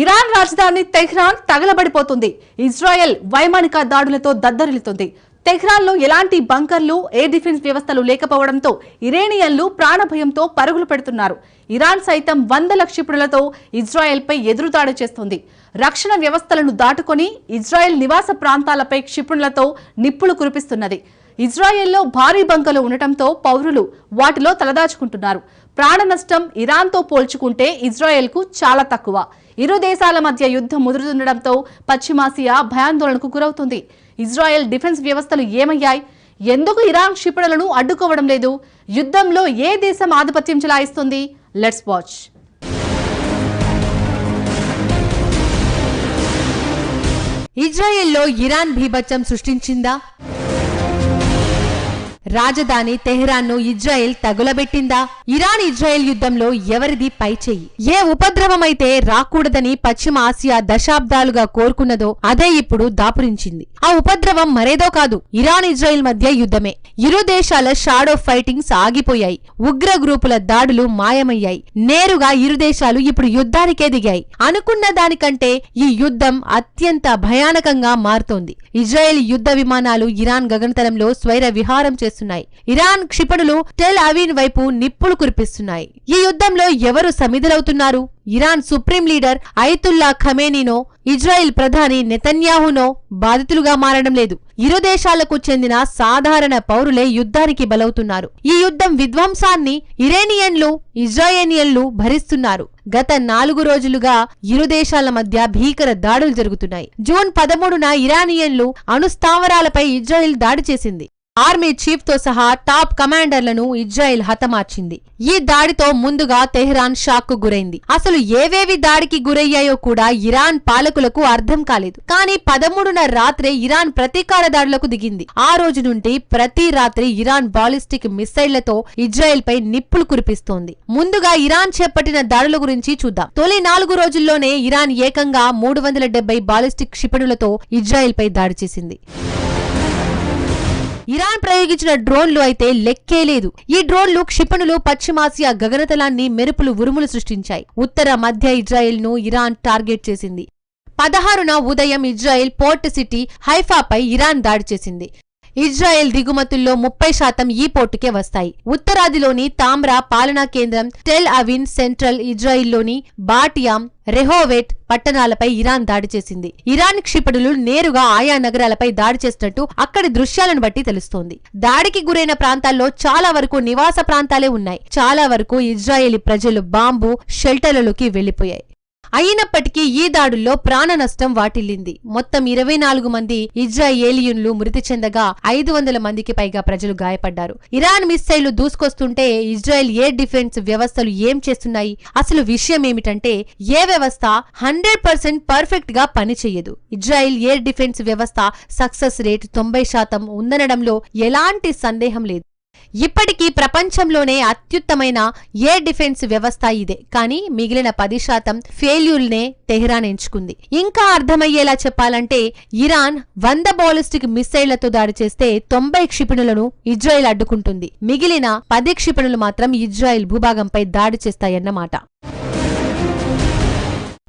Iran రాజధాని Tehran తగలబడిపోతుంది. Israel వైమానిక దాడులతో దద్దరిల్లుతుంది. తెహ్రాన్లో ఎలాంటి బంకర్లు ఎయిర్ డిఫెన్స్ వ్యవస్థలు లేకపోవడంతో ఇరేనియన్లు ప్రాణభయంతో పరుగులు పెడుతున్నారు. ఇరాన్ సైతం వందల క్షిపణులతో ఇజ్రాయెల్పై ఎదురుదాడి చేస్తుంది. రక్షణ వ్యవస్థలను దాటుకొని ఇజ్రాయెల్ నివాస ప్రాంతాలపై క్షిపణులతో నిప్పులు కురిపిస్తున్నది. ఇజ్రాయెల్లో భారీ బంకలు ఉండటంతో పౌరులు వాటిలో తలదాచుకుంటున్నారు. ప్రాణ నష్టం ఇరాన్తో పోల్చుకుంటే ఇజ్రాయెల్కు చాలా తక్కువ. ఇరు దేశాల మధ్య యుద్ధం ముదురుతుండటంతో పశ్చిమాసియా భయాందోళనకు గురవుతుంది. ఇజ్రాయెల్ డిఫెన్స్ వ్యవస్థలు ఏమయ్యాయి? ఎందుకు ఇరాన్ క్షిపణులను అడ్డుకోవడం లేదు? యుద్ధంలో ఏ దేశం ఆధిపత్యం చెలాయిస్తుంది? Let's watch. ఇజ్రాయెల్లో ఇరాన్ భీభత్సం సృష్టించిందా? రాజధాని తెహ్రాన్ను ఇజ్రాయెల్ తగులబెట్టిందా? ఇరాన్ ఇజ్రాయెల్ యుద్ధంలో ఎవరిది పైచేయి ఏ ఉపద్రవమైతే రాకూడదని పశ్చిమ ఆసియా దశాబ్దాలుగా కోరుకున్నదో అదే ఇప్పుడు దాపురించింది. ఆ ఉపద్రవం మరేదో కాదు ఇరాన్ ఇజ్రాయెల్ మధ్య యుద్ధమే. ఇరు దేశాల షాడో ఫైటింగ్స్ ఆగిపోయాయి. ఉగ్ర గ్రూపుల దాడులు మాయమయ్యాయి. నేరుగా ఇరు దేశాలు ఇప్పుడు యుద్ధానికే దిగాయి. అనుకున్న దానికంటే ఈ యుద్ధం అత్యంత భయానకంగా మారుతోంది. ఇజ్రాయెల్ యుద్ధ విమానాలు ఇరాన్ గగనతలంలో స్వైర విహారం చేస్తున్నాయి. ఇరాన్ క్షిపణులు టెల్ అవీన్ వైపు నిప్పులు కురిపిస్తున్నాయి. ఈ యుద్ధంలో ఎవరు సమిధులవుతున్నారు? ఇరాన్ సుప్రీం లీడర్ ఐతుల్లా ఖమేనీనో ఇజ్రాయిల్ ప్రధాని నెతన్యాహునో బాధితులుగా మారడం లేదు. ఇరు దేశాలకు చెందిన సాధారణ పౌరులే యుద్ధానికి బలవుతున్నారు. ఈ యుద్ధం విధ్వంసాన్ని ఇరేనియన్లు ఇజ్రాయేనియన్లు భరిస్తున్నారు. గత నాలుగు రోజులుగా ఇరు దేశాల మధ్య భీకర దాడులు జరుగుతున్నాయి. జూన్ పదమూడున ఇరానియన్లు అణుస్థావరాలపై ఇజ్రాయెల్ దాడి చేసింది. ఆర్మీ చీఫ్తో సహా టాప్ కమాండర్లను ఇజ్రాయెల్ హతమార్చింది. ఈ దాడితో ముందుగా తెహ్రాన్ షాక్కు గురైంది. అసలు ఏవేవి దాడికి గురయ్యాయో కూడా ఇరాన్ పాలకులకు అర్థం కాలేదు. కానీ పదమూడున రాత్రే ఇరాన్ ప్రతీకార దాడులకు దిగింది. ఆ రోజు నుండి ప్రతి రాత్రి ఇరాన్ బాలిస్టిక్ మిసైళ్ళతో ఇజ్రాయెల్ పై నిప్పులు కురిపిస్తోంది. ముందుగా ఇరాన్ చేపట్టిన దాడుల గురించి చూద్దాం. తొలి నాలుగు రోజుల్లోనే ఇరాన్ ఏకంగా మూడు వందల డెబ్బై బాలిస్టిక్ క్షిపణులతో ఇజ్రాయెల్ పై దాడి చేసింది. ఇరాన్ ప్రయోగించిన డ్రోన్లు అయితే లెక్కే లేదు. ఈ డ్రోన్లు క్షిపణులు పశ్చిమాసియా గగనతలాన్ని మెరుపులు ఉరుములు సృష్టించాయి. ఉత్తర మధ్య ఇజ్రాయెల్ను ఇరాన్ టార్గెట్ చేసింది. పదహారున ఉదయం ఇజ్రాయెల్ పోర్ట్ సిటీ హైఫాపై ఇరాన్ దాడి చేసింది. ఇజ్రాయెల్ దిగుమతుల్లో ముప్పై శాతం ఈ పోర్టుకే వస్తాయి. ఉత్తరాదిలోని తామ్రా పాలనా కేంద్రం టెల్ అవిన్ సెంట్రల్ ఇజ్రాయిల్లోని బాటియాం రెహోవెట్ పట్టణాలపై ఇరాన్ దాడి చేసింది. ఇరాన్ క్షిపణులు నేరుగా ఆయా నగరాలపై దాడి చేసినట్టు అక్కడి దృశ్యాలను బట్టి తెలుస్తోంది. దాడికి గురైన ప్రాంతాల్లో చాలా వరకు నివాస ప్రాంతాలే ఉన్నాయి. చాలా వరకు ఇజ్రాయేలీ ప్రజలు బాంబు షెల్టర్లలోకి వెళ్ళిపోయాయి అయినప్పటికీ ఈ దాడుల్లో ప్రాణ నష్టం వాటిల్లింది. మొత్తం ఇరవై నాలుగు మంది ఇజ్రాయేలియన్లు మృతి చెందగా ఐదు వందల మందికి పైగా ప్రజలు గాయపడ్డారు. ఇరాన్ మిస్సైళ్ళు దూసుకొస్తుంటే ఇజ్రాయెల్ ఎయిర్ డిఫెన్స్ వ్యవస్థలు ఏం చేస్తున్నాయి? అసలు విషయం ఏమిటంటే ఏ వ్యవస్థ హండ్రెడ్ పర్సెంట్ పర్ఫెక్ట్గా పనిచేయదు. ఇజ్రాయెల్ ఎయిర్ డిఫెన్స్ వ్యవస్థ సక్సెస్ రేట్ తొంభై శాతం ఉందనడంలో ఎలాంటి సందేహం లేదు. ఇప్పటికీ ప్రపంచంలోనే అత్యుత్తమైన ఎయిర్ డిఫెన్స్ వ్యవస్థ ఇదే. కానీ మిగిలిన పది శాతం ఫెయిల్యూల్నే తెహ్రాన్ ఎంచుకుంది. ఇంకా అర్థమయ్యేలా చెప్పాలంటే ఇరాన్ వంద బాలిస్టిక్ మిసైళ్ళతో దాడి చేస్తే తొంభై క్షిపణులను ఇజ్రాయెల్ అడ్డుకుంటుంది. మిగిలిన పది క్షిపణులు మాత్రం ఇజ్రాయెల్ భూభాగంపై దాడి చేస్తాయన్నమాట.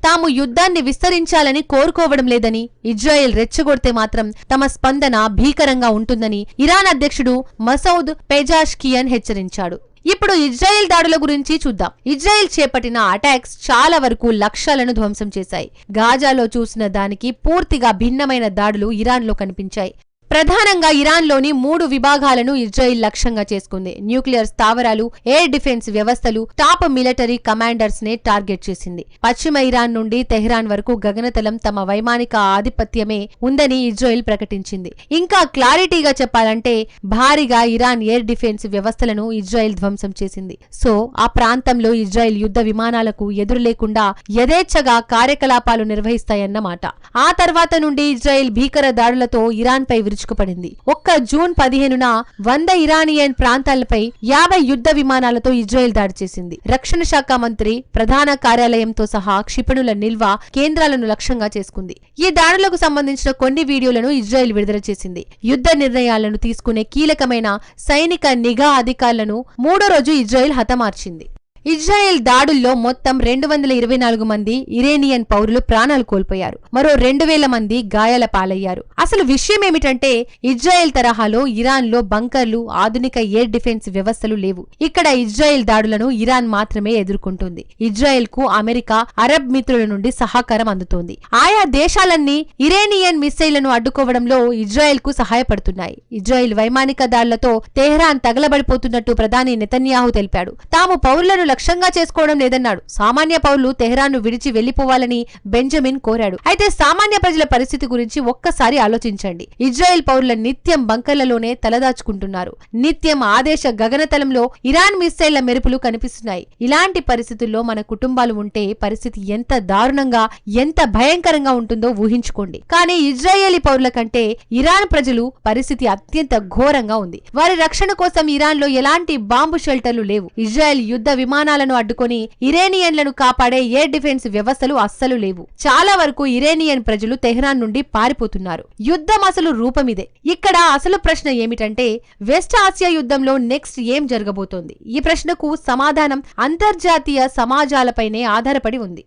తాము యుద్ధాన్ని విస్తరించాలని కోరుకోవడం లేదని ఇజ్రాయెల్ రెచ్చగొడితే మాత్రం తమ స్పందన భీకరంగా ఉంటుందని ఇరాన్ అధ్యక్షుడు మసౌద్ పెజాష్కియన్ హెచ్చరించాడు. ఇప్పుడు ఇజ్రాయెల్ దాడుల గురించి చూద్దాం. ఇజ్రాయెల్ చేపట్టిన అటాక్స్ చాలా వరకు లక్ష్యాలను ధ్వంసం చేశాయి. గాజాలో చూసిన దానికి పూర్తిగా భిన్నమైన దాడులు ఇరాన్లో కనిపించాయి. ప్రధానంగా ఇరాన్లోని మూడు విభాగాలను ఇజ్రాయిల్ లక్ష్యంగా చేసుకుంది. న్యూక్లియర్ స్థావరాలు ఎయిర్ డిఫెన్స్ వ్యవస్థలు టాప్ మిలిటరీ కమాండర్స్ నే టార్గెట్ చేసింది. పశ్చిమ ఇరాన్ నుండి తెహ్రాన్ వరకు గగనతలం తమ వైమానిక ఆధిపత్యమే ఉందని ఇజ్రాయిల్ ప్రకటించింది. ఇంకా క్లారిటీగా చెప్పాలంటే భారీగా ఇరాన్ ఎయిర్ డిఫెన్స్ వ్యవస్థలను ఇజ్రాయిల్ ధ్వంసం చేసింది. సో ఆ ప్రాంతంలో ఇజ్రాయిల్ యుద్ధ విమానాలకు ఎదురు లేకుండా యథేచ్ఛగా కార్యకలాపాలు నిర్వహిస్తాయన్నమాట. ఆ తర్వాత నుండి ఇజ్రాయిల్ భీకర దాడులతో ఇరాన్ పై విరుచుకుపడింది ఒక్క జూన్ పదిహేనున వంద ఇరానియన్ ప్రాంతాలపై యాభై యుద్ధ విమానాలతో ఇజ్రాయెల్ దాడి చేసింది. రక్షణ శాఖ మంత్రి ప్రధాన కార్యాలయంతో సహా క్షిపణుల నిల్వ కేంద్రాలను లక్ష్యంగా చేసుకుంది. ఈ దాడులకు సంబంధించిన కొన్ని వీడియోలను ఇజ్రాయెల్ విడుదల చేసింది. యుద్ధ నిర్ణయాలను తీసుకునే కీలకమైన సైనిక నిఘా అధికారులను మూడో రోజు ఇజ్రాయెల్ హతమార్చింది. ఇజ్రాయెల్ దాడుల్లో మొత్తం రెండు వందల ఇరవై నాలుగు మంది ఇరేనియన్ పౌరులు ప్రాణాలు కోల్పోయారు. మరో రెండు వేల మంది గాయాల పాలయ్యారు. అసలు విషయం ఏమిటంటే ఇజ్రాయెల్ తరహాలో ఇరాన్లో బంకర్లు ఆధునిక ఎయిర్ డిఫెన్స్ వ్యవస్థలు లేవు. ఇక్కడ ఇజ్రాయెల్ దాడులను ఇరాన్ మాత్రమే ఎదుర్కొంటుంది. ఇజ్రాయెల్కు అమెరికా అరబ్ మిత్రుల నుండి సహకారం అందుతోంది. ఆయా దేశాలన్నీ ఇరేనియన్ మిస్సైళ్ళను అడ్డుకోవడంలో ఇజ్రాయెల్కు సహాయపడుతున్నాయి. ఇజ్రాయెల్ వైమానిక దాడులతో తెహ్రాన్ తగలబడిపోతున్నట్టు ప్రధాని నెతన్యాహు తెలిపాడు. తాము పౌరులను లక్ష్యంగా చేసుకోవడం లేదన్నాడు. సామాన్య పౌరులు తెహ్రాన్ను విడిచి వెళ్ళిపోవాలని బెంజమిన్ కోరాడు. అయితే సామాన్య ప్రజల పరిస్థితి గురించి ఒక్కసారి ఆలోచించండి. ఇజ్రాయెల్ పౌరుల నిత్యం బంకర్లలోనే తలదాచుకుంటున్నారు. నిత్యం ఆదేశ గగనతలంలో ఇరాన్ మిస్సైళ్ళ మెరుపులు కనిపిస్తున్నాయి. ఇలాంటి పరిస్థితుల్లో మన కుటుంబాలు ఉంటే పరిస్థితి ఎంత దారుణంగా ఎంత భయంకరంగా ఉంటుందో ఊహించుకోండి. కానీ ఇజ్రాయేలీ పౌరుల కంటే ఇరాన్ ప్రజలు పరిస్థితి అత్యంత ఘోరంగా ఉంది. వారి రక్షణ కోసం ఇరాన్లో ఎలాంటి బాంబు షెల్టర్లు లేవు. ఇజ్రాయెల్ యుద్ధ విమానాలను అడ్డుకొని ఇరేనియన్లను కాపాడే ఎయిర్ డిఫెన్స్ వ్యవస్థలు అస్సలు లేవు. చాలా వరకు ఇరేనియన్ ప్రజలు తెహ్రాన్ నుండి పారిపోతున్నారు. యుద్ధం అసలు రూపమిదే. ఇక్కడ అసలు ప్రశ్న ఏమిటంటే వెస్ట్ ఆసియా యుద్ధంలో నెక్స్ట్ ఏం జరగబోతోంది? ఈ ప్రశ్నకు సమాధానం అంతర్జాతీయ సమాజాలపైనే ఆధారపడి ఉంది.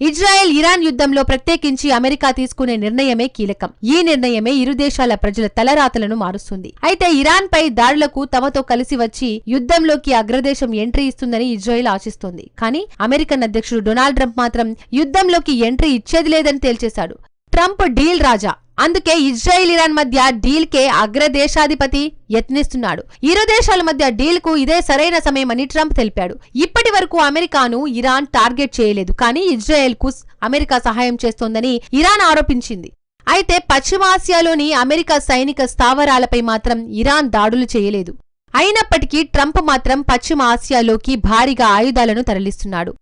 ఇజ్రాయెల్ ఇరాన్ యుద్ధంలో ప్రత్యేకించి అమెరికా తీసుకునే నిర్ణయమే కీలకం. ఈ నిర్ణయమే ఇరు దేశాల ప్రజల తలరాతలను మారుస్తుంది. అయితే ఇరాన్ పై దాడులకు తమతో కలిసి వచ్చి యుద్ధంలోకి అగ్రదేశం ఎంట్రీ ఇస్తుందని ఇజ్రాయెల్ ఆశిస్తోంది. కానీ అమెరికన్ అధ్యక్షుడు డొనాల్డ్ ట్రంప్ మాత్రం యుద్ధంలోకి ఎంట్రీ ఇచ్చేది లేదని తేల్చేశాడు. ట్రంప్ డీల్ రాజా. అందుకే ఇజ్రాయిల్ ఇరాన్ మధ్య డీల్ కే అగ్రదేశాధిపతి యత్నిస్తున్నాడు. ఇరు దేశాల మధ్య డీల్కు ఇదే సరైన సమయమని ట్రంప్ తెలిపాడు. ఇప్పటి వరకు అమెరికాను ఇరాన్ టార్గెట్ చేయలేదు. కానీ ఇజ్రాయెల్కు అమెరికా సహాయం చేస్తోందని ఇరాన్ ఆరోపించింది. అయితే పశ్చిమాసియాలోని అమెరికా సైనిక స్థావరాలపై మాత్రం ఇరాన్ దాడులు చేయలేదు. అయినప్పటికీ ట్రంప్ మాత్రం పశ్చిమ ఆసియాలోకి భారీగా ఆయుధాలను తరలిస్తున్నాడు.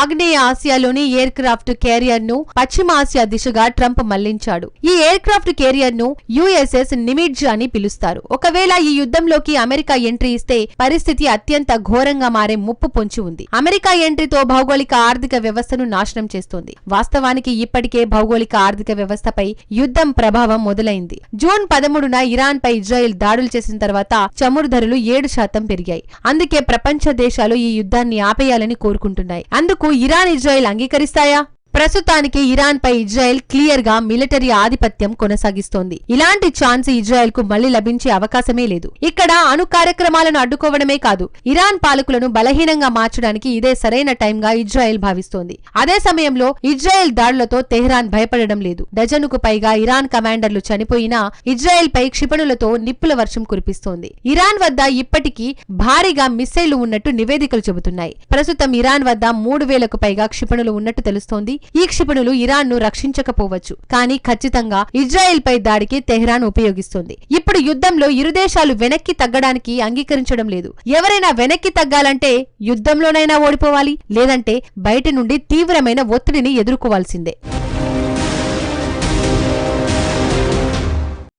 ఆగ్నేయ ఆసియాలోని ఎయిర్ క్రాఫ్ట్ కేరియర్ను పశ్చిమ ఆసియా దిశగా ట్రంప్ మళ్ళించాడు. ఈ ఎయిర్ క్రాఫ్ట్ క్యారియర్ను యుఎస్ఎస్ నిమిడ్జ్ అని పిలుస్తారు. ఒకవేళ ఈ యుద్ధంలోకి అమెరికా ఎంట్రీ ఇస్తే పరిస్థితి అత్యంత ఘోరంగా మారే ముప్పు పొంచి ఉంది. అమెరికా ఎంట్రీతో భౌగోళిక ఆర్థిక వ్యవస్థను నాశనం చేస్తోంది. వాస్తవానికి ఇప్పటికే భౌగోళిక ఆర్థిక వ్యవస్థపై యుద్ధం ప్రభావం మొదలైంది. జూన్ పదమూడున ఇరాన్ పై ఇజ్రాయెల్ దాడులు చేసిన తర్వాత చమురు ధరలు ఏడు శాతం పెరిగాయి. అందుకే ప్రపంచ దేశాలు ఈ యుద్ధాన్ని ఆపేయాలని కోరుకుంటున్నాయి. అందుకు ఇరాన్ ఇజ్రాయెల్ అంగీకరిస్తాయా ప్రస్తుతానికి ఇరాన్ పై ఇజ్రాయెల్ క్లియర్గా మిలిటరీ ఆధిపత్యం కొనసాగిస్తోంది. ఇలాంటి ఛాన్స్ ఇజ్రాయెల్కు మళ్ళీ లభించే అవకాశమే లేదు. ఇక్కడ అణు కార్యక్రమాలను అడ్డుకోవడమే కాదు ఇరాన్ పాలకులను బలహీనంగా మార్చడానికి ఇదే సరైన టైం గా ఇజ్రాయెల్ భావిస్తోంది. అదే సమయంలో ఇజ్రాయెల్ దాడులతో తెహ్రాన్ భయపడడం లేదు. డజనుకు పైగా ఇరాన్ కమాండర్లు చనిపోయినా ఇజ్రాయెల్ పై క్షిపణులతో నిప్పుల వర్షం కురిపిస్తోంది. ఇరాన్ వద్ద ఇప్పటికీ భారీగా మిస్సైళ్ళు ఉన్నట్టు నివేదికలు చెబుతున్నాయి. ప్రస్తుతం ఇరాన్ వద్ద మూడు వేలకు పైగా క్షిపణులు ఉన్నట్టు తెలుస్తోంది. ఈ క్షిపణులు ఇరాన్ను రక్షించకపోవచ్చు. కానీ ఖచ్చితంగా ఇజ్రాయెల్ పై దాడికి తెహ్రాన్ ఉపయోగిస్తుంది. ఇప్పుడు యుద్ధంలో ఇరు దేశాలు వెనక్కి తగ్గడానికి అంగీకరించడం లేదు. ఎవరైనా వెనక్కి తగ్గాలంటే యుద్ధంలోనైనా ఓడిపోవాలి లేదంటే బయట నుండి తీవ్రమైన ఒత్తిడిని ఎదుర్కోవాల్సిందే.